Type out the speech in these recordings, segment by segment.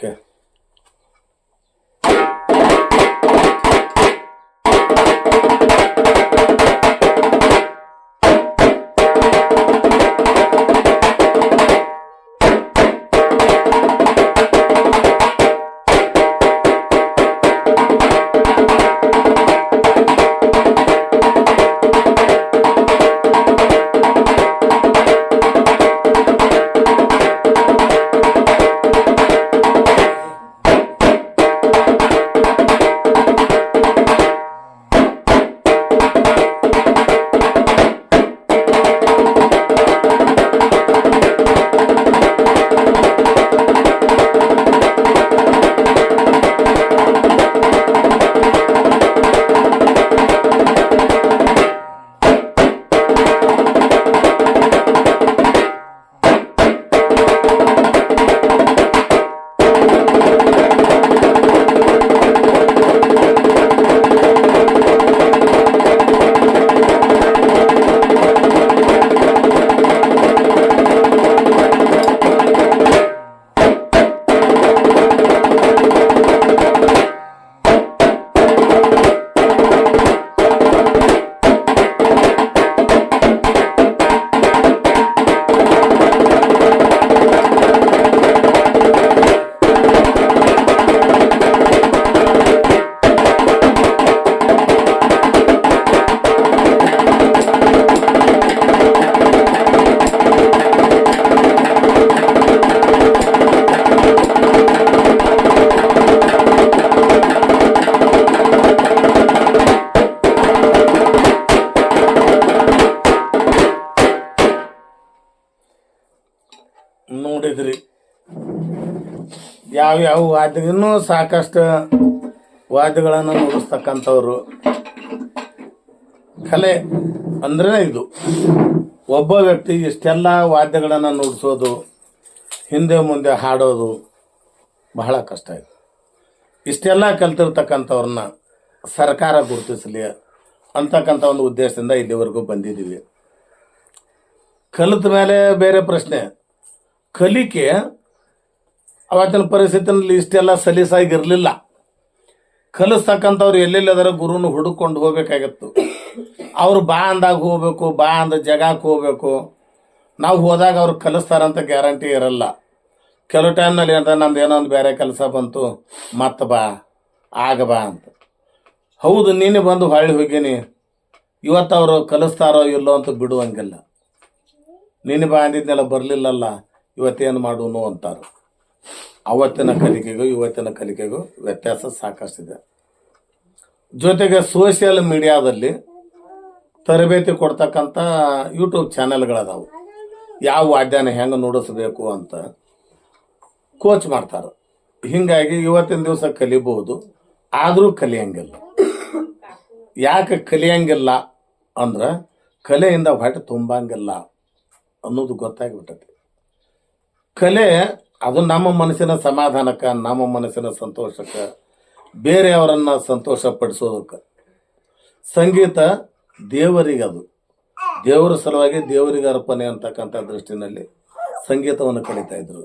Okay ಯಾವ ಯಾವ ವಾದ್ಯನೂ ಸಾಕಷ್ಟು ವಾದ್ಯಗಳನ್ನು ನುಡಿಸ್ತಕ್ಕಂಥವ್ರು. ಕಲೆ ಅಂದ್ರೆ ಇದು. ಒಬ್ಬ ವ್ಯಕ್ತಿ ಇಷ್ಟೆಲ್ಲ ವಾದ್ಯಗಳನ್ನು ನುಡಿಸೋದು, ಹಿಂದೆ ಮುಂದೆ ಹಾಡೋದು ಬಹಳ ಕಷ್ಟ ಇದೆ. ಇಷ್ಟೆಲ್ಲ ಕಲ್ತಿರ್ತಕ್ಕಂಥವ್ರನ್ನ ಸರ್ಕಾರ ಗುರುತಿಸಲಿ ಅಂತಕ್ಕಂಥ ಒಂದು ಉದ್ದೇಶದಿಂದ ಇಲ್ಲಿವರೆಗೂ ಬಂದಿದ್ದೀವಿ. ಕಲಿತ ಮೇಲೆ ಬೇರೆ ಪ್ರಶ್ನೆ. ಕಲಿಕೆ ಅವತ್ತಿನ ಪರಿಸ್ಥಿತಿನಲ್ಲಿ ಇಷ್ಟೆಲ್ಲ ಸಲೀಸಾಗಿರಲಿಲ್ಲ. ಕಲಿಸ್ತಕ್ಕಂಥವ್ರು ಎಲ್ಲೆಲ್ಲಿ ಅದರ ಗುರುನ ಹುಡುಕೊಂಡು ಹೋಗ್ಬೇಕಾಗಿತ್ತು. ಅವರು ಬಾ ಅಂದಾಗ ಹೋಗ್ಬೇಕು, ಬಾ ಅಂದ ಜಗಕ್ಕೆ ಹೋಗ್ಬೇಕು. ನಾವು ಹೋದಾಗ ಅವ್ರು ಕಲಿಸ್ತಾರಂತ ಗ್ಯಾರಂಟಿ ಇರಲ್ಲ. ಕೆಲವು ಟೈಮ್ನಲ್ಲಿ ಅಂತ ನಮ್ದು ಏನೋ ಒಂದು ಬೇರೆ ಕೆಲಸ ಬಂತು ಮತ್ತೆ ಬಾ, ಆಗ ಬಾ ಅಂತ. ಹೌದು, ನೀನು ಬಂದು ಹೊಳ್ಳಿ ಹೋಗೀನಿ. ಇವತ್ತು ಅವರು ಕಲಿಸ್ತಾರೋ ಇಲ್ಲೋ ಅಂತ ಬಿಡುವಂಗಿಲ್ಲ. ನೀನು ಬಾ ಅಂದಿದ್ನೆಲ್ಲ ಬರಲಿಲ್ಲಲ್ಲ, ಇವತ್ತೇನು ಮಾಡೋನು ಅಂತಾರೆ. ಅವತ್ತಿನ ಕಲಿಕೆಗೂ ಇವತ್ತಿನ ಕಲಿಕೆಗೂ ವ್ಯತ್ಯಾಸ ಸಾಕಷ್ಟಿದೆ. ಜೊತೆಗೆ ಸೋಷಿಯಲ್ ಮೀಡಿಯಾದಲ್ಲಿ ತರಬೇತಿ ಕೊಡ್ತಕ್ಕಂಥ ಯೂಟ್ಯೂಬ್ ಚಾನೆಲ್ಗಳದಾವು ಯಾವ ವಾದ್ಯನ ಹೆಂಗೆ ನುಡಿಸ್ಬೇಕು ಅಂತ ಕೋಚ್ ಮಾಡ್ತಾರೆ. ಹೀಗಾಗಿ ಇವತ್ತಿನ ದಿವಸ ಕಲಿಬಹುದು, ಆದರೂ ಕಲಿಯಂಗಿಲ್ಲ. ಯಾಕೆ ಕಲಿಯಂಗಿಲ್ಲ ಅಂದ್ರೆ ಕಲೆಯಿಂದ ಹೊಟ್ಟೆ ತುಂಬಂಗಿಲ್ಲ ಅನ್ನೋದು ಗೊತ್ತಾಗ್ಬಿಟ್ಟೈತಿ. ಕಲೆ ಅದು ನಮ್ಮ ಮನಸ್ಸಿನ ಸಮಾಧಾನಕ್ಕೆ ನಮ್ಮ ಮನಸ್ಸಿನ ಸಂತೋಷಕ್ಕೆ ಬೇರೆಯವರನ್ನು ಸಂತೋಷ ಪಡಿಸೋದಕ್ಕೆ ಸಂಗೀತ ದೇವರಿಗೆ ಅದು ದೇವರ ಸಲುವಾಗಿ ದೇವರಿಗೆ ಅರ್ಪಣೆ ಅಂತಕ್ಕಂಥ ದೃಷ್ಟಿನಲ್ಲಿ ಸಂಗೀತವನ್ನು ಕಲಿತಾ ಇದ್ರು.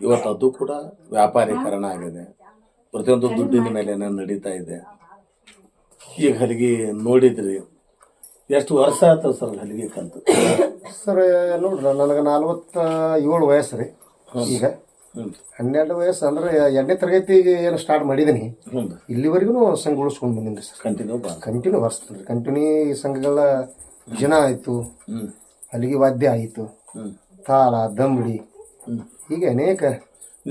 ಇವತ್ತು ಅದು ಕೂಡ ವ್ಯಾಪಾರೀಕರಣ ಆಗಿದೆ. ಪ್ರತಿಯೊಂದು ದುಡ್ಡಿನ ಮೇಲೆ ನಡೀತಾ ಇದೆ. ಈಗ ಹಲಿಗೆ ನೋಡಿದ್ರಿ. ಎಷ್ಟು ವರ್ಷ ಆಯ್ತು ಸರ್ ಹಲಿಗೆ ಕಂತು? ಸರ್ ನೋಡ್ರಿ ನನಗೆ ನಲ್ವತ್ತ ಏಳು ವಯಸ್ಸು ರೀ. ಈಗ ಹನ್ನೆರಡು ವಯಸ್ಸು ಅಂದ್ರೆ ಎರಡನೇ ತರಗತಿಗೆ ಏನು ಸ್ಟಾರ್ಟ್ ಮಾಡಿದೀನಿ. ಇಲ್ಲಿವರೆಗೂ ಸಂಘ ಉಳಿಸ್ಕೊಂಡು ಬಂದೀನಿ ಸರ್. ಕಂಟಿನ್ಯೂ ಕಂಟಿನ್ಯೂ ಬರ್ಸ್ತೀನಿ ಕಂಟಿನ್ಯೂ ಈ ಸಂಘಗಳ ಜನ ಆಯಿತು. ಅಲ್ಲಿಗೆ ಹಲಿಗೆ ವಾದ್ಯ ಆಯಿತು. ತಾಳ ದಂಬಡಿ ಹೀಗೆ ಅನೇಕ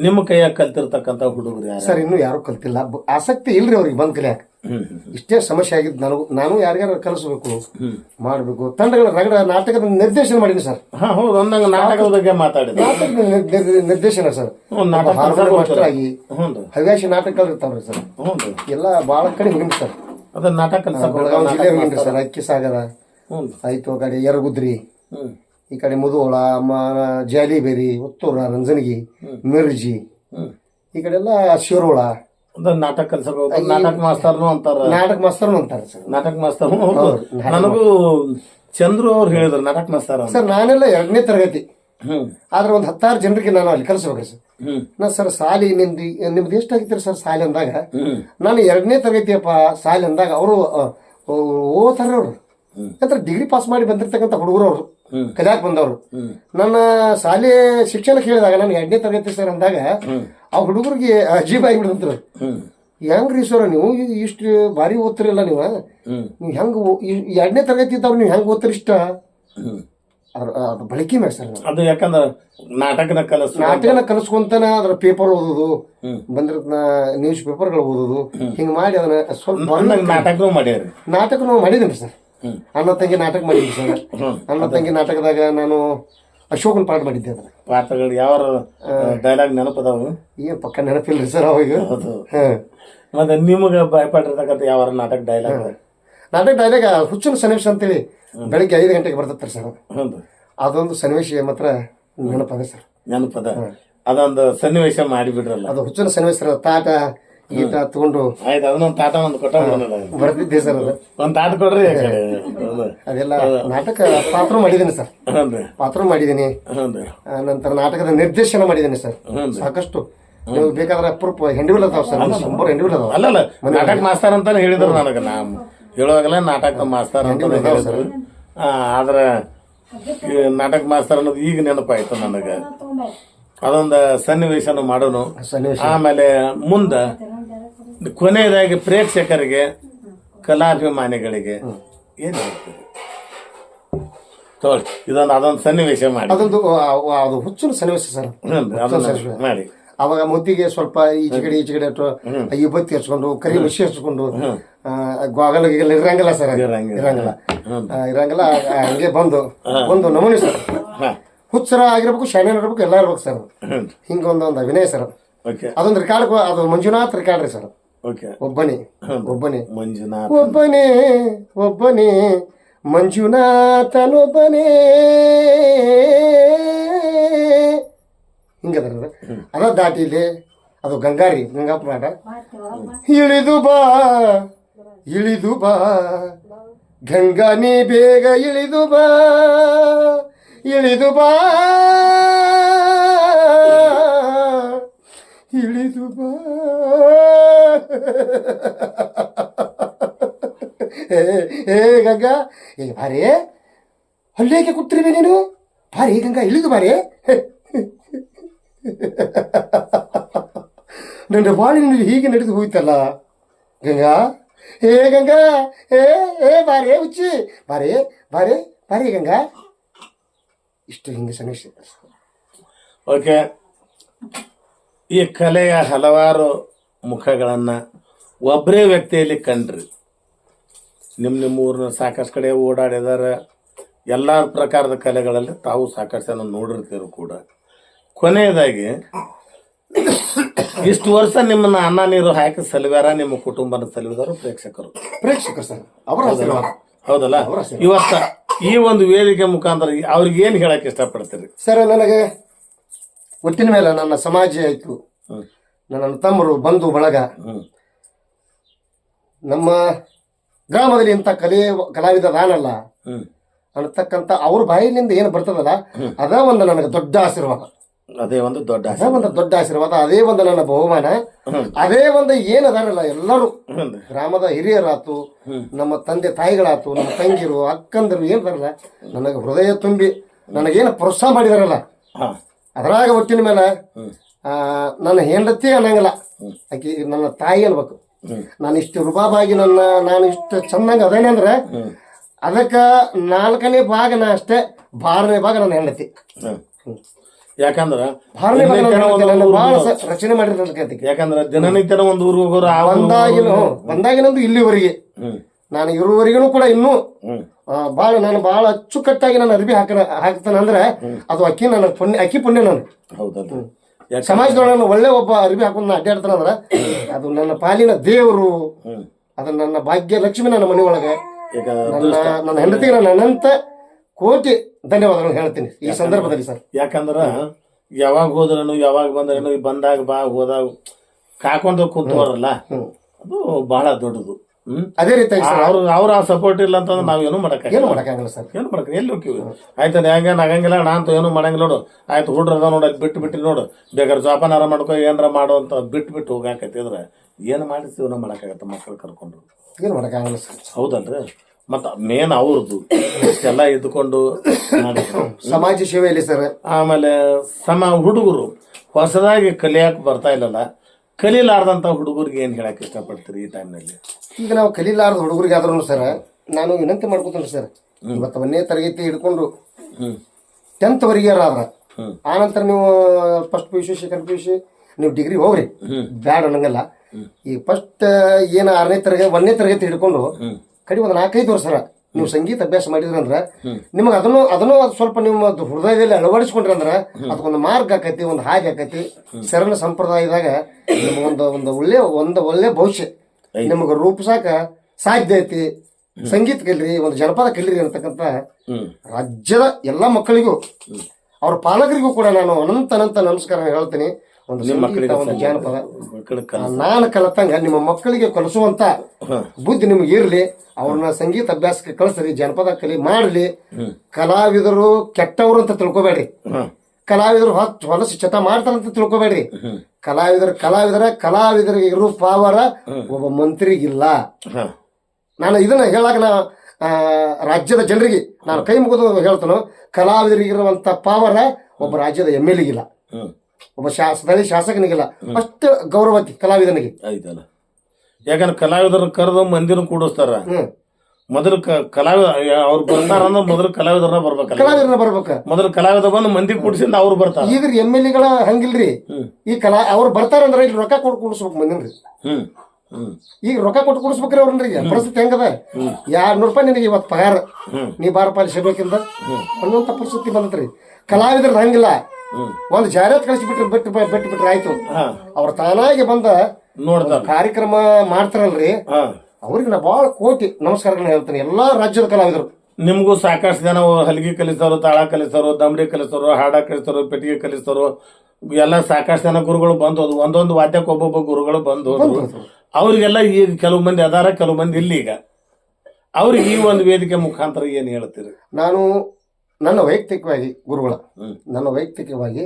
ನಿಮ್ಮ ಕೈಯಾಗ ಕಲ್ತಿರ್ತಕ್ಕಂಥ ಹುಡುಗರು ಸರ್ ಇನ್ನೂ ಯಾರು ಕಲ್ತಿಲ್ಲ. ಆಸಕ್ತಿ ಇಲ್ರಿ ಅವ್ರಿಗೆ ಬಂದ್ ಕಲಿಯಾಕ ಇಷ್ಟೇ ಸಮಸ್ಯೆ ಆಗಿದ್ದು ನನಗೂ ನಾನು ಯಾರಿಗಾರು ಕಲಿಸ್ಬೇಕು ಮಾಡಬೇಕು. ತಂಡಗಳ ರಗಡ ನಾಟಕದ ನಿರ್ದೇಶನ ಮಾಡೀನಿ ಸರ್. ಹಾಂ ಹೌದು ಅಂದಂಗ ನಾಟಕದ ಬಗ್ಗೆ ಮಾತಾಡಿದೆ ನಾಟಕ ನಿರ್- ನಿರ್- ನಿರ್ದೇಶನ ಸರ್. ಹ್ಞೂ ನಾಟಕ ಹಾರ್ಮೋನಿಯಂ ಮಾಸ್ಟರ್ ಆಗಿ ಹ್ಞೂ ರೀ ಹವ್ಯಾಸಿ ನಾಟಕಗಳು ಇರ್ತಾವ್ರಿ ಸರ್. ಹ್ಞೂ ರೀ ಎಲ್ಲ ಭಾಳ ಕಡೆ ಹೋಗಿನಿ ಸರ್. ಅದು ನಾಟಕ ಕಲ್ಸಕ್ಕೆ ಬೆಳಗಾವಿ ಜಿಲ್ಲೆ ಸರ್ ಅಕ್ಕಿ ಸಾಗರ ಹ್ಞೂ ರೀ ಆಯ್ತು ಆ ಕಡೆ ಯರಗುದ್ರಿ ಹ್ಞೂ ಈ ಕಡೆ ಮುದುವಳ ಮ ಜಾಲಿಬೇರಿ ಉತ್ತೂರ ರಂಜನಗಿ ಮಿರ್ಜಿ ಹ್ಞೂ ಈ ಕಡೆ ಎಲ್ಲ ಶಿರೋಳ ನಾಟಕ ಕಲಿಸಬೇಕು. ನಾಟಕ ಮಾಸ್ತರ್ನು ಅಂತಾರ. ನಾಟಕ ಮಾಸ್ತರ್ನು ಅಂತಾರೆ ಸರ್. ನಾಟಕ ಮಾಸ್ತರ್ ಹೌದು ನನಗೂ ಚಂದ್ರು ಅವ್ರು ಹೇಳಿದ್ರು ನಾಟಕ ಮಾಸ್ತರ್ ಅಂತ. ಸರ್ ನಾನೆಲ್ಲ ಎರಡನೇ ತರಗತಿ. ಹ್ಮ್. ಆದ್ರೆ ಒಂದು ಹತ್ತಾರು ಜನರಿಗೆ ನಾನು ಅಲ್ಲಿ ಕಲಿಸ್ಬೇಕ್ರಿ ಸರ್. ಹ್ಮ್. ನಾ ಸರ್ ಸಾಲಿ ನಿಮ್ದು ನಿಮ್ದು ಎಷ್ಟಾಗಿತ್ತು ಸರ್ ಸಾಲಿ ಅಂದಾಗ? ಹ್ಮ್. ನಾನು ಎರಡನೇ ತರಗತಿಯಪ್ಪ ಸಾಲಿ ಅಂದಾಗ ಅವರು ಓದ್ತಾರ ಅವರು. ಯಾಕಂದ್ರೆ ಡಿಗ್ರಿ ಪಾಸ್ ಮಾಡಿ ಬಂದಿರ್ತಕ್ಕಂಥ ಹುಡುಗರು ಅವರು. ಹ್ಮ್. ಕಲಿಯಾಕ್ ಬಂದವರು. ನನ್ನ ಶಾಲೆ ಶಿಕ್ಷಣ ಕೇಳಿದಾಗ ನಾನು ಎರಡನೇ ತರಗತಿ ಸರ್ ಅಂದಾಗ ಆ ಹುಡುಗರಿಗೆ ಅಜೀಬ್ ಆಗಿಬಿಡಂತಾರೆ. ಹೆಂಗ್ರಿ ಸರ್ ನೀವು ಇಷ್ಟು ಭಾರಿ ಓದ್ತಿರಲ್ಲ ನೀವು? ನೀವು ಹೆಂಗ್ ಎರಡನೇ ತರಗತಿ ಇದ್ದವ್ರು ನೀವು ಹೆಂಗ್ ಓದ್ತಿರ ಇಷ್ಟ? ಅದ್ರ ಅದು ಬಳಕೆ ಮೇಲೆ ಸರ್ ಅದು. ಯಾಕಂದ್ರ ನಾಟಕನ ಕಲಸ್ ನಾಟಕನ ಕಲಿಸ್ಕೊಂತಾನ ಅದ್ರ ಪೇಪರ್ ಓದೋದು. ಬಂದಿರತ್ನ ನ್ಯೂಸ್ ಪೇಪರ್ಗಳು ಓದೋದು ಹಿಂಗ್ ಮಾಡಿ ಅದನ್ನ ಸ್ವಲ್ಪ ನಾಟಕನೂ ಮಾಡ್ಯಾರಿ ನಾಟಕನೂ ಮಾಡಿದೀನಿ ಮಾಡಿದ್ದೀನಿ ಸರ್. ಅಣ್ಣ ತಂಗಿ ನಾಟಕ ಮಾಡಿದ್ದೀನಿ ಸರ್. ಅಣ್ಣ ತಂಗಿ ನಾಟಕದಾಗ ನಾನು ಅಶೋಕನ್ ಪಾಠ ಮಾಡಿದ್ದೆ ಅದನ್ನ. ಪಾತ್ರಗಳು ಯಾವ ಡೈಲಾಗ್ ನೆನಪದಾವು? ಏನ್ ಪಕ್ಕ ನೆನಪಿಲ್ಲ ಸರ್ ಅವಾಗ. ಹೌದು. ಮತ್ತೆ ನಿಮಗೆ ಭಯಪಟ್ಟಿರ್ತಕ್ಕಂಥ ಯಾವ ನಾಟಕ ಡೈಲಾಗ್ ನಾಟಕ ಡೈಲಾಗ್ ಹುಚ್ಚಿನ ಸನ್ನಿವೇಶ ಅಂತೇಳಿ ಬೆಳಿಗ್ಗೆ ಐದು ಗಂಟೆಗೆ ಬರ್ತೈತೆ ಸರ್. ಹೌದು. ಅದೊಂದು ಸನ್ನಿವೇಶ ಮಾತ್ರ ನೆನಪದ ಸರ್. ನೆನಪದ? ಅದೊಂದು ಸನ್ನಿವೇಶ ಮಾಡಿಬಿಡ್ರಲ್ಲ. ಅದು ಹುಚ್ಚಿನ ಸನ್ನಿವೇಶ ತಾಟ ಗೀಟ ತಗೊಂಡು ಆಯ್ತು ಅದನ್ನೊಂದು ತಾಟ ಒಂದು ಕೊಟ್ಟ ಬರ್ತಿದ್ದೆ ಸರ್ ಅದು? ಒಂದು ತಾಟ ಕೊಡ್ರಿ. ಅದೆಲ್ಲ ನಾಟಕ ಪಾತ್ರ ಮಾಡಿದ್ದೀನಿ ಸರ್. ಪಾತ್ರ ಮಾಡಿದ್ದೀನಿ. ನಂತರ ನಾಟಕದ ನಿರ್ದೇಶನ ಮಾಡಿದ್ದೀನಿ ಸರ್. ಸಾಕಷ್ಟು. ನೀವು ಬೇಕಾದ್ರೆ ಅಪ್ರೂಪ ಹೆಂಡಿಗಳು ಅದಾವ ಸರ್. ಶಂಬರ್ ಹೆಂಡಿಗಳು ಅದಾವ. ಅಲ್ಲ ನಾಟಕ ಮಾಸ್ತರ್ ಅಂತಾನೆ ಹೇಳಿದ್ರು ನನಗೆ. ನಾ ಹೇಳುವಾಗಲೇ ನಾಟಕ ಮಾಸ್ತರ್ ಅಂತ ಹೇಳಿದ್ರು. ಆ, ಆದ್ರೆ ನಾಟಕ ಮಾಸ್ತರ್ ಅನ್ನೋದು ಈಗ ನೆನಪಾಯ್ತು ನನಗೆ. ಅದೊಂದು ಸನ್ನಿವೇಶ ಮಾಡೋನು. ಸನ್ನಿವೇಶ. ಆಮೇಲೆ ಮುಂದ ಕೊನೆಯದಾಗಿ ಪ್ರೇಕ್ಷಕರಿಗೆ ಕಲಾಭಿಮಾನಿಗಳಿಗೆ ಏನು ಹೇಳ್ತೀರಿ? ಇದೊಂದು ಅದೊಂದು ಸನ್ನಿವೇಶ ಮಾಡಿ. ಅದೊಂದು ಆ, ಆ, ಅದು ಹುಚ್ಚಿನ ಸನ್ನಿವೇಶ ಸರ್. ಮಾಡಿ. ಅವಾಗ ಮುದ್ದಿಗೆ ಸ್ವಲ್ಪ ಈಚೆಗಡೆ ಈಚೆಗಡೆ ಈಚೆ ಕಡೆ ಅಟ್ಟು ಈ ಬತ್ತಿ ಹಚ್ಕೊಂಡು ಕರಿ ಮಿಶಿ ಹಚ್ಕೊಂಡು ಗೋಗಲ ಗೀಗಲ ಇರಂಗಿಲ್ಲ ಸರ್. ಇರಂಗಿಲ್ಲ. ಇರಂಗಿಲ್ಲ. ಹ್ಮ್. ಆ, ಇರಂಗಿಲ್ಲ ಆ, ಹಂಗೆ ಬಂದು ಒಂದು ನಮೂನಿ ಸರ್. ಹಾ. ಹುಚ್ಚರ ಆಗಿರ್ಬೇಕು ಶಾನೆ ಇರ್ಬೇಕು ಎಲ್ಲ ಇರ್ಬೇಕು ಸರ್ ಹಿಂಗೊಂದೊಂದು ಹಿಂಗೊಂದು ಒಂದು ಅಭಿನಯ ಸರ್ ಓಕೆ. ಅದೊಂದು ರೆಕಾರ್ಡ್ ಅದು ಮಂಜುನಾಥ್ ರೆಕಾರ್ಡ್ ರೀ ಸರ್. ಓಕೆ. ಒಬ್ಬನೇ ಒಬ್ಬನೇ. ಮಂಜುನಾಥ್. ಒಬ್ಬನೇ ಒಬ್ಬನೇ ಮಂಜುನಾಥನೊಬ್ಬನೇ ಹಿಂಗದ ಅದ ದಾಟಿಲಿ ಅದು ಗಂಗಾರಿ ಗಂಗಾಪುರ ಆಟ ಇಳಿದು ಬಾ ಇಳಿದು ಬಾ. ಗಂಗಾ ನೀ ಬೇಗ ಇಳಿದು ಬಾ. ಇಳಿದು ಬಾ. ಇಳಿದು ಬಾ. ಏ ಗಂಗಾ, ಏ ಬಾರಿ ಅಲ್ಲೇಗೆ ಕೂತಿರುವೆ ನೀನು? ಬಾರಿ ಗಂಗಾ, ಇಳಿದು ಬಾರಿ. ನನ್ನ ಬಾಳಿನಲ್ಲಿ ಹೀಗೆ ನಡೆದು ಹೋಯ್ತಲ್ಲ ಗಂಗಾ? ಏ ಗಂಗಾ ಏ ಏ ಬಾರೇ ಉಚ್ಚಿ, ಬಾರಿ, ಬಾರೇ, ಬಾರಿ ಗಂಗಾ. ಇಷ್ಟು ಹಿಂಗೆ ಸಮೀಕ್ಷೆ ಓಕೆ ಈ ಕಲೆಯ ಹಲವಾರು ಮುಖಗಳನ್ನು ಒಬ್ಬರೇ ವ್ಯಕ್ತಿಯಲ್ಲಿ ಕಂಡ್ರಿ. ನಿಮ್ಮ ನಿಮ್ಮ ಊರಿನ ಸಾಕಷ್ಟು ಕಡೆ ಓಡಾಡಿದಾರೆ ಎಲ್ಲ ಪ್ರಕಾರದ ಕಲೆಗಳಲ್ಲಿ ತಾವು ಸಾಕಷ್ಟು ಜನ ನೋಡಿರ್ತೀರು ಕೂಡ. ಕೊನೆಯದಾಗಿ ಇಷ್ಟು ವರ್ಷ ನಿಮ್ಮನ್ನ ಅನ್ನ ನೀರು ಹಾಕಿ ಸಲುವಾರ ನಿಮ್ಮ ಕುಟುಂಬನ ಸಲುವಿದರು ಪ್ರೇಕ್ಷಕರು. ಪ್ರೇಕ್ಷಕರು ಸರ್ ಅವರ ಹೌದಲ್ಲ? ಇವತ್ತ ಈ ಒಂದು ವೇದಿಕೆ ಮುಖಾಂತರ ಅವ್ರಿಗೆ ಏನು ಹೇಳಕ್ಕೆ ಇಷ್ಟಪಡ್ತೀರಿ? ಸರ್ ನನಗೆ ಒಟ್ಟಿನ ಮೇಲೆ ನನ್ನ ಸಮಾಜ ಆಯಿತು ನನ್ನ ತಮ್ಮರು ಬಂಧು ಬಳಗ. ನಮ್ಮ ಗ್ರಾಮದಲ್ಲಿ ಇಂಥ ಕಲೆ ಕಲಾವಿದ ನಾನಲ್ಲ. ಅನ್ನತಕ್ಕಂಥ ಅವ್ರ ಬಾಯಿಲಿಂದ ಏನು ಬರ್ತದಲ್ಲ ಅದ ಒಂದು ನನಗೆ ದೊಡ್ಡ ಆಶೀರ್ವಾದ. ಅದೇ ಒಂದು ದೊಡ್ಡ ಅದೇ ಒಂದು ದೊಡ್ಡ ಆಶೀರ್ವಾದ ಅದೇ ಒಂದು ನನ್ನ ಬಹುಮಾನ. ಅದೇ ಒಂದು ಏನದಾರಲ್ಲ ಎಲ್ಲರೂ. ಗ್ರಾಮದ ಹಿರಿಯರಾತು ನಮ್ಮ ತಂದೆ ತಾಯಿಗಳಾತು ನಮ್ಮ ತಂಗಿರು ಅಕ್ಕಂದರು ಏನದಾರಲ್ಲ ನನಗೆ ಹೃದಯ ತುಂಬಿ ನನಗೇನು ಪ್ರೋತ್ಸಾಹ ಮಾಡಿದಾರಲ್ಲ. ಅದರಾಗ ಒಟ್ಟಿನ ಮೇಲೆ ಆ, ನನ್ನ ಹೆಂಡತಿ ಅನ್ನಂಗಿಲ್ಲ. ಆಕೆ ನನ್ನ ತಾಯಿ ಅನ್ಬೇಕು. ನಾನು ಇಷ್ಟು ರುಬಾಬಾಗಿ ನನ್ನ ನಾನು ಇಷ್ಟು ಚೆನ್ನಾಗಿ ಅದೇನೆ ಅಂದ್ರೆ ಅದಕ್ಕೆ ನಾಲ್ಕನೇ ಭಾಗ ನಾ ಅಷ್ಟೇ ಬಾರನೇ ಭಾಗ ನನ್ನ ಹೆಂಡತಿ. ಯಾಕಂದ್ರ ರಚನೆ. ಯಾಕಂದ್ರ ದಿನನಿತ್ಯನ ಒಂದು ಊರಿಗೆ ಹೋಗೋರು ಆ ಊರು- ಬಂದಾಗಿನ ಬಂದಾಗಿನಂದು ಇಲ್ಲಿವರೆಗೆ. ನಾನು ಇರುವವರೆಗೂ ಕೂಡ ಇನ್ನು ಭಾಳ ನಾನು ಬಹಳ ಅಚ್ಚುಕಟ್ಟಾಗಿ ನಾನು ಅರ್ಬಿ ಹಾಕ ಹಾಕ್ತಾನೆ ಅಂದ್ರೆ ಅದು ಅಕ್ಕಿ ನನ್ನ ಪುಣ್ಯ ಅಕ್ಕಿ ಪುಣ್ಯ ನಾನು. ಯಾಕ- ಸಮಾಜದೊಳಗೆ ನಾನು ಒಳ್ಳೆ ಒಬ್ಬ ಅರ್ಬಿ ಹಾಕೊಂಡು ಅಡ್ಡಾಡ್ತಾನ ಅಂದ್ರೆ ಅದು ನನ್ನ ಪಾಲಿನ ದೇವರು. ಅದನ್ನ ಅದು ನನ್ನ ಭಾಗ್ಯ ಲಕ್ಷ್ಮಿ ನನ್ನ ಮನೆಯೊಳಗೆ ನನ್ನ ಹೆಂಡತಿ ನನ್ನ ಅನಂತ ಕೋಟಿ ಧನ್ಯವಾದಗಳು ಹೇಳ್ತೀನಿ ಈ ಸಂದರ್ಭದಲ್ಲಿ ಸರ್. ಯಾಕಂದ್ರ ಯಾವಾಗ ಹೋದ್ರನು ಯಾವಾಗ ಬಂದ್ರೇನು ಬಂದಾಗ ಬಾ ಹೋದಾಗ ಕಾಕೊಂಡು ಕುಂತವರಲ್ಲ ಅದು ಬಹಳ ದೊಡ್ಡದು. ಹ್ಮ್? ಅದೇ ರೀತಿ ಸರ್. ಅವ್ರು ಅವ್ರ ಆ ಸಪೋರ್ಟ್ ಇಲ್ಲ ಅಂತಂದ್ರೆ ಏನು ಮಾಡಕ್ ಏನು ಮಾಡಕ್ಕಾಗಲ್ಲ ಸರ್. ಏನು ಮಾಡಕ್ ಎಲ್ಲಿ ಹೋಗ್ತೀವಿ? ಆಯ್ತು ಹೆಂಗ ಆಗಂಗಿಲ್ಲ ನಾ ಅಂತೂ ಏನು ಮಾಡಂಗಿಲ್ಲ ನೋಡು. ಆಯ್ತು ಹುಡ್ರ ಅದ ನೋಡು ಅಲ್ಲಿ ಬಿಟ್ಟು ಬಿಟ್ಟು ನೋಡು. ಬೇಕಾದ್ರೆ ಜೋಪಾನಾರ ಮಾಡ್ಕೊ ಏನಾರ ಮಾಡು ಅಂತ ಬಿಟ್ಟು ಬಿಟ್ಟು ಹೋಗಾಕತ್ತಿದ್ರೆ ಏನು ಮಾಡಿ ಜೀವನ ಮಾಡಕ್ಕಾಗತ್ತೆ ಮಕ್ಕಳು ಕರ್ಕೊಂಡು. ಏನು ಮಾಡೋಕ್ಕಾಗಲ್ಲ ಸರ್. ಹೌದಲ್ರಿ? ಮತ್ತು ಮೇನ್ ಅವ್ರದ್ದು. ಇಷ್ಟೆಲ್ಲ ಇದ್ಕೊಂಡು. ಸಮಾಜ ಸೇವೆಯಲ್ಲಿ ಸರ್. ಆಮೇಲೆ ಸಮ ಹುಡುಗರು ಹೊಸದಾಗಿ ಕಲಿಯಕ್ಕೆ ಬರ್ತಾ ಇಲ್ಲಲ್ಲ ಕಲೀಲಾರ್ದಂತ ಹುಡುಗರಿಗೆ ಏನು ಹೇಳಕ್ ಇಷ್ಟಪಡ್ತೀರಿ ಈ ಟೈಮ್ನಲ್ಲಿ ಈಗ ನಾವು ಕಲೀಲಾರ್ದ ಹುಡುಗರಿಗೆ ಆದ್ರೂ ಸರ್ ನಾನು ವಿನಂತಿ ಮಾಡ್ಕೊತೀನಿ ಸರ್. ಇವತ್ತು ಒಂದನೇ ತರಗತಿ ಹಿಡ್ಕೊಂಡು ಟೆಂತ್ ವರೆಗೆ ಆದ್ರ. ಆನಂತರ ನೀವು first P U C second P U C ನೀವು ಡಿಗ್ರಿ ಹೋಗ್ರಿ. ಬ್ಯಾಡ್ ಅನ್ನಂಗಲ್ಲ. ಈ ಫಸ್ಟ್ ಏನು ಆರನೇ ತರಗತಿ ಒಂದನೇ ತರಗತಿ ಹಿಡ್ಕೊಂಡು ಕಡಿ ಒಂದು ನಾಲ್ಕೈದು ವರ್ಷ ನೀವು ಸಂಗೀತ ಅಭ್ಯಾಸ ಮಾಡಿದ್ರಂದ್ರ ನಿಮಗೆ ಅದನ್ನು ಅದನ್ನು ಅದು ಸ್ವಲ್ಪ ನಿಮ್ಮ ಹೃದಯದಲ್ಲಿ ಅಳವಡಿಸ್ಕೊಂಡ್ರಿ ಅಂದ್ರ ಅದಕ್ಕೊಂದು ಮಾರ್ಗ ಆಕೈತಿ ಒಂದು ಹಾಗೆ ಆಕೈತಿ ಶರಣ ಸಂಪ್ರದಾಯದಾಗ ನಿಮಗೊಂದು ಒಂದು ಒಳ್ಳೆ ಒಂದು ಒಳ್ಳೆ ಭವಿಷ್ಯ ನಿಮಗೆ ರೂಪಿಸಾಕ ಸಾಧ್ಯ ಐತಿ. ಸಂಗೀತ ಕಲ್ರಿ ಒಂದು ಜನಪದ ಕಲ್ರಿ ಅಂತಕ್ಕಂಥ ರಾಜ್ಯದ ಎಲ್ಲ ಮಕ್ಕಳಿಗೂ ಅವ್ರ ಪಾಲಕರಿಗೂ ಕೂಡ ನಾನು ಅನಂತ ಅನಂತ ನಮಸ್ಕಾರ ಹೇಳ್ತೀನಿ. ಒಂದು ಸಂಗೀತ ಒಂದು ಜಾನಪದ. ನಾನು ಕಲತಂಗ ನಿಮ್ಮ ಮಕ್ಕಳಿಗೆ ಕಲಿಸುವಂತ ಬುದ್ಧಿ ನಿಮ್ಗೆ ಇರ್ಲಿ ಅವ್ರನ್ನ ಸಂಗೀತ ಅಭ್ಯಾಸಕ್ಕೆ ಕಳಿಸ್ರಿ ಜನಪದ ಕಲಿ ಮಾಡ್ಲಿ. ಕಲಾವಿದರು ಕೆಟ್ಟವರು ಅಂತ ತಿಳ್ಕೊಬೇಡ್ರಿ. ಕಲಾವಿದರು ಹೊತ್ತು ಹೊಲಸು ಚಟ ಮಾಡ್ತಾರಂತ ತಿಳ್ಕೊಬೇಡ್ರಿ. ಕಲಾವಿದರ ಕಲಾವಿದರ ಕಲಾವಿದರಿಗೆ ಇರೋ ಪಾವರ ಒಬ್ಬ ಮಂತ್ರಿಗಿಲ್ಲ. ನಾನು ಇದನ್ನ ಹೇಳಾಕ ನಾ ಆ, ರಾಜ್ಯದ ಜನರಿಗೆ ನಾನು ಕೈ ಮುಗಿದು ಹೇಳ್ತಾನು. ಕಲಾವಿದರಿಗಿರುವಂತ ಪಾವರ ಒಬ್ಬ ರಾಜ್ಯದ ಎಂ ಎಲ್ ಇಲ್ಲ ಒಬ್ಬ ಶಾ ಸ್ಥಳೀಯ ಶಾಸಕನಿಗಿಲ್ಲ ಅಷ್ಟು ಗೌರವತಿ ಕಲಾವಿದನಿಗೆ. ಆಯ್ತಲ್ಲ ಯಾಕಂದ್ರೆ ಕಲಾವಿದರನ್ನ ಕರೆದು ಮಂದಿರ ಕೂಡಿಸ್ತಾರ. ಮೊದಲು ಕಲಾವಿದ ಅವ್ರು ಬರ್ತಾರ ಅಂದ್ರೆ ಮೊದಲು ಕಲಾವಿದರನ್ನ ಬರ್ಬೇಕು ಕಲಾವಿದರನ್ನ ಬರ್ಬೇಕು. ಮೊದಲು ಕಲಾವಿದ ಬಂದು ಮಂದಿ ಕೂಡಿಸಿಂದ ಅವ್ರು ಬರ್ತಾರ. ಈಗ ಎಂ ಎಲ್ ಎಗಳ ಹಂಗಿಲ್ರಿ. ಈ ಕಲಾ ಅವ್ರು ಬರ್ತಾರಂದ್ರೆ ಇಲ್ಲಿ ರೊಕ್ಕ ಕೊಟ್ಟು ಕೂಡಿಸ್ಬೇಕು ಮಂದಿನ್ರಿ. ಹ್ಮ್. ಈಗ ರೊಕ್ಕ ಕೊಟ್ಟು ಕೂಡಿಸ್ಬೇಕ್ರಿ ಅವ್ರನ್ರಿ. ಪರಿಸ್ಥಿತಿ ಹೆಂಗದ? ಎರಡ್ ನೂರು ರೂಪಾಯಿ ನಿನಗೆ ಇವತ್ತು ಪಗಾರ. ನೀ ಬಾರಪ್ಪ ಅಲ್ಲಿ ಸಿಗ್ಬೇಕಿಂದ. ಅನ್ನುವಂತ ಪರಿಸ್ಥಿತಿ ಬಂದತ್ರಿ. ಕಲಾವಿದ್ರದ್ದು ಹಂಗಿಲ್ಲ. ಒಂದು ಜಾಹೀರಾತು ಕಳಿಸಿಬಿಟ್ರೆ ಬಿಟ್ಟು ಬಿಟ್ಟು ಬಿಟ್ರೆ ಆಯ್ತು. ಅವ್ರ ತಾನಾಗಿ ಬಂದ ನೋಡ್ದ ಕಾರ್ಯಕ್ರಮ ಮಾಡ್ತಾರಲ್ರಿ. ಅವ್ರಿಗೆ ನಾ ಬಹಳ ಕೋಟಿ ನಮಸ್ಕಾರಗಳನ್ನ ಹೇಳ್ತೇನೆ. ಎಲ್ಲಾ ರಾಜ್ಯದ ಕಲಾವಿದರು. ನಿಮಗೂ ಸಾಕಷ್ಟು ಜನ ಹಲಗಿ ಕಲಿಸ್ತಾರೋ ತಾಳ ಕಲಿಸೋರು ದಂಬಡಿ ಕಲಿಸೋರು ಹಾಡ ಕಲಿಸ್ತಾರೋ ಪೆಟ್ಟಿಗೆ ಕಲಿಸ್ತಾರೋ ಎಲ್ಲ ಸಾಕಷ್ಟು ಜನ ಗುರುಗಳು ಬಂದು ಹೋದ್ರು. ಒಂದೊಂದು ವಾದ್ಯಕ್ಕೆ ಒಬ್ಬೊಬ್ಬ ಗುರುಗಳು ಬಂದು ಹೋದ್ರು. ಅವ್ರಿಗೆಲ್ಲ ಈಗ ಕೆಲವು ಮಂದಿ ಅದಾರ ಕೆಲವು ಮಂದಿ ಇಲ್ಲಿ ಈಗ ಅವ್ರಿಗೆ ಈ ಒಂದು ವೇದಿಕೆ ಮುಖಾಂತರ ಏನು ಹೇಳ್ತೀರಿ? ನಾನು ನನ್ನ ವೈಯಕ್ತಿಕವಾಗಿ ಗುರುಗಳ ನನ್ನ ವೈಯಕ್ತಿಕವಾಗಿ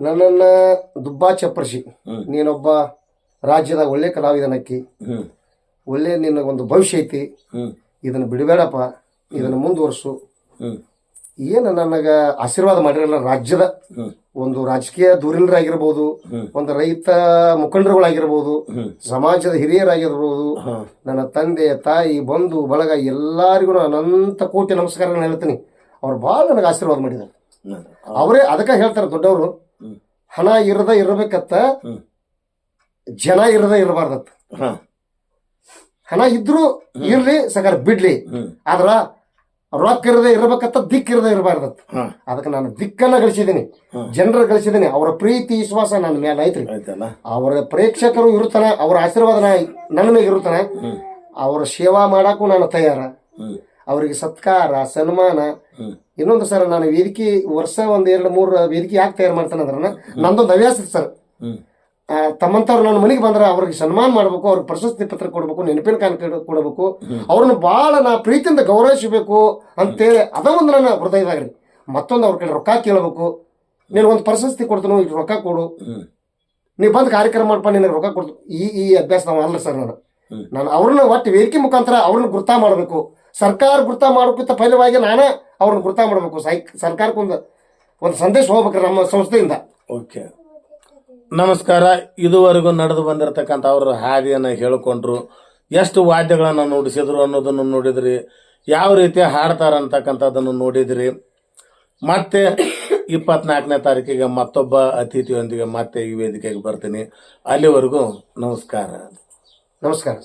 ನನ್ನನ್ನ ದುಬ್ಬಾ ಚಪ್ಪರಿಸಿ ನೀನೊಬ್ಬ ರಾಜ್ಯದ ಒಳ್ಳೆ ಕಲಾವಿದನಕ್ಕಿ ಅಕ್ಕಿ ಒಳ್ಳೆ ನಿನಗೊಂದು ಭವಿಷ್ಯ ಐತಿ ಇದನ್ನು ಬಿಡಬೇಡಪ್ಪ ಇದನ್ನು ಮುಂದುವರ್ಸು. ಏನು ನನಗೆ ಆಶೀರ್ವಾದ ಮಾಡಿರಲ್ಲ ರಾಜ್ಯದ ಒಂದು ರಾಜಕೀಯ ದೂರಿನರಾಗಿರ್ಬೋದು ಒಂದು ರೈತ ಮುಖಂಡರುಗಳಾಗಿರ್ಬೋದು ಸಮಾಜದ ಹಿರಿಯರಾಗಿರ್ಬೋದು ನನ್ನ ತಂದೆ ತಾಯಿ ಬಂಧು ಬಳಗ ಎಲ್ಲರಿಗೂ ಅನಂತ ಕೋಟಿ ನಮಸ್ಕಾರಗಳನ್ನ ಹೇಳ್ತೀನಿ. ಅವ್ರು ಭಾಳ ನನಗೆ ಆಶೀರ್ವಾದ ಮಾಡಿದ್ದಾರೆ ಅವರೇ ಅದಕ್ಕೆ ಹೇಳ್ತಾರೆ ದೊಡ್ಡವರು ಹಣ ಇರದ ಇರಬೇಕತ್ತ ಜನ ಇರದ ಇರಬಾರ್ದತ್ತ. ಹಣ ಇದ್ರು ಇರ್ಲಿ ಸಕಾರ ಬಿಡ್ಲಿ ಆದ್ರ ರೊಕ್ಕ ಇರದೆ ಇರ್ಬೇಕತ್ತ ದಿಕ್ ಇರದೆ ಇರಬಾರ್ದತ್ತ. ಅದಕ್ಕೆ ನಾನು ದಿಕ್ಕನ್ನ ಗಳಿಸಿದ್ದೀನಿ. ಜನರ ಗಳಿಸಿದ್ದೀನಿ. ಅವರ ಪ್ರೀತಿ ವಿಶ್ವಾಸ ನನ್ನ ಮೇಲೆ ಐತ್ರಿ. ಅವರ ಪ್ರೇಕ್ಷಕರು ಇರುತ್ತಾನೆ ಅವರ ಆಶೀರ್ವಾದ ನನ್ನ ಮೇಲೆ ಇರುತ್ತಾನೆ. ಅವರ ಸೇವಾ ಮಾಡಕ್ಕೂ ನಾನು ತಯಾರ. ಅವರಿಗೆ ಸತ್ಕಾರ ಸನ್ಮಾನ. ಇನ್ನೊಂದು ಸರ್ ನಾನು ವೇದಿಕೆ ವರ್ಷ ಒಂದ್ ಎರಡು ಮೂರು ವೇದಿಕೆ ಯಾಕೆ ತಯಾರು ಮಾಡ್ತಾನೆ ಅಂದ್ರೆ ನಂದೊಂದು ಹವ್ಯಾಸ ಸರ್. ತಮ್ಮಂತವ್ರು ನನ್ನ ಮನೆಗೆ ಬಂದ್ರೆ ಅವ್ರಿಗೆ ಸನ್ಮಾನ ಮಾಡ್ಬೇಕು ಅವ್ರಿಗೆ ಪ್ರಶಸ್ತಿ ಪತ್ರ ಕೊಡ್ಬೇಕು ನೆನಪಿನ ಕಾಣಿಕೆ ಕೊಡಬೇಕು. ಅವ್ರನ್ನ ಭಾಳ ನಾ ಪ್ರೀತಿಯಿಂದ ಗೌರವಿಸಬೇಕು ಅಂತೇಳಿ ಅದ ಒಂದು ನನ್ನ ಹೃದಯದಾಗ ರೀ. ಮತ್ತೊಂದು ಅವ್ರ ಕಡೆ ರೊಕ್ಕ ಕೇಳಬೇಕು. ನೀನು ಒಂದು ಪ್ರಶಸ್ತಿ ಕೊಡ್ತಾನು ಈಗ ರೊಕ್ಕ ಕೊಡು. ನೀ ನೀವು ಬಂದು ಕಾರ್ಯಕ್ರಮ ಮಾಡ್ಪ ನಿನಗೆ ರೊಕ್ಕ ಕೊಡ್ತು ಈ ಈ ಅಭ್ಯಾಸ ನಾವು ಅಲ್ಲ ಸರ್ ನಾನು. ನಾನು ಅವ್ರನ್ನ ಒಟ್ಟು ವೇದಿಕೆ ಮುಖಾಂತರ ಅವ್ರನ್ನ ಗುರ್ತಾ ಮಾಡಬೇಕು. ಸರ್ಕಾರ ಗುರ್ತ ಮಾಡೋಕ್ಕಿಂತ ಪೈಲವಾಗಿ ನಾನೇ ಅವ್ರನ್ನ ಗುರ್ತ ಮಾಡಬೇಕು. ಸೈ ಸರ್ಕಾರಕ್ಕೊಂದು ಒಂದು ಸಂದೇಶ ಹೋಗ್ಬೇಕು ನಮ್ಮ ಸಂಸ್ಥೆಯಿಂದ. ಓಕೆ. ನಮಸ್ಕಾರ. ಇದುವರೆಗೂ ನಡೆದು ಬಂದಿರತಕ್ಕಂಥ ಅವರ ಹಾದಿಯನ್ನು ಹೇಳಿಕೊಂಡ್ರು. ಎಷ್ಟು ವಾದ್ಯಗಳನ್ನು ನುಡಿಸಿದ್ರು ಅನ್ನೋದನ್ನು ನೋಡಿದ್ರಿ. ಯಾವ ರೀತಿ ಹಾಡ್ತಾರೆ ಅಂತಕ್ಕಂಥದ್ದನ್ನು ನೋಡಿದ್ರಿ. ಮತ್ತೆ ಇಪ್ಪತ್ನಾಲ್ಕನೇ ತಾರೀಕಿಗೆ ಮತ್ತೊಬ್ಬ ಅತಿಥಿಯೊಂದಿಗೆ ಮತ್ತೆ ಈ ವೇದಿಕೆಗೆ ಬರ್ತೀನಿ. ಅಲ್ಲಿವರೆಗೂ ನಮಸ್ಕಾರ. ನಮಸ್ಕಾರ.